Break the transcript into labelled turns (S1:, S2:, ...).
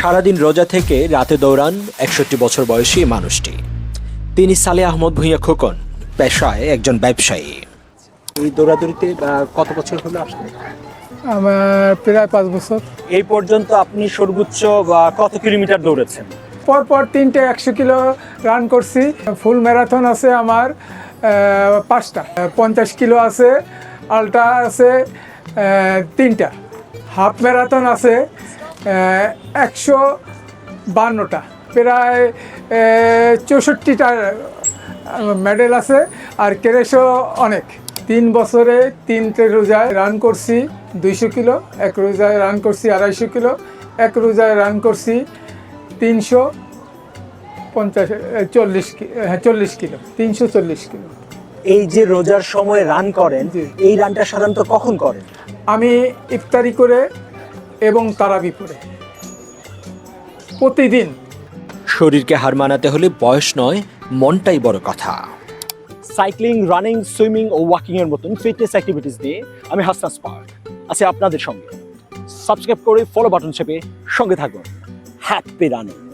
S1: সারাদিন রোজা থেকে রাতে দৌড়ান একষট্টি বছর বয়সী মানুষটি। তিনি সালে আহমদ ভূঁইয়া খোকন পেশায় একজন ব্যবসায়ী। এই দৌড়াদৌড়িতে কত বছর হলো আসলে
S2: আমার প্রায় পাঁচ বছর।
S1: এই পর্যন্ত আপনি সর্বোচ্চ কত কিলোমিটার দৌড়েছেন?
S2: পর পর তিনটে একশো কিলো রান করছি। ফুল ম্যারাথন আছে আমার পাঁচটা। পঞ্চাশ কিলো আছে আলট্রা আছে তিনটা। হাফ ম্যারাথন আছে একশো বান্নটা। প্রায় চৌষট্টিটা মেডেল আছে আর কেরেশও অনেক। তিন বছরে তিনটে রোজায় রান করছি দুইশো কিলো এক রোজায় রান করছি আড়াইশো কিলো এক রোজায় রান করছি তিনশো পঞ্চাশ চল্লিশ হ্যাঁ চল্লিশ কিলো তিনশো চল্লিশ কিলো।
S1: এই যে রোজার সময় রান করেন এই রানটা সাধারণত কখন করেন?
S2: আমি ইফতারি করে এবং তারা বিপরে। প্রতিদিন।
S1: শরীরকে হার মানাতে হলে বয়স নয় মনটাই বড় কথা। সাইক্লিং রানিং সুইমিং ও ওয়াকিং এর মতন ফিটনেস অ্যাক্টিভিটিস দিয়ে আমি হাসনাস পার্ক। আছি আপনাদের সঙ্গে। সাবস্ক্রাইব করে ফলো বাটন চেপে সঙ্গে থাকুন। Happy running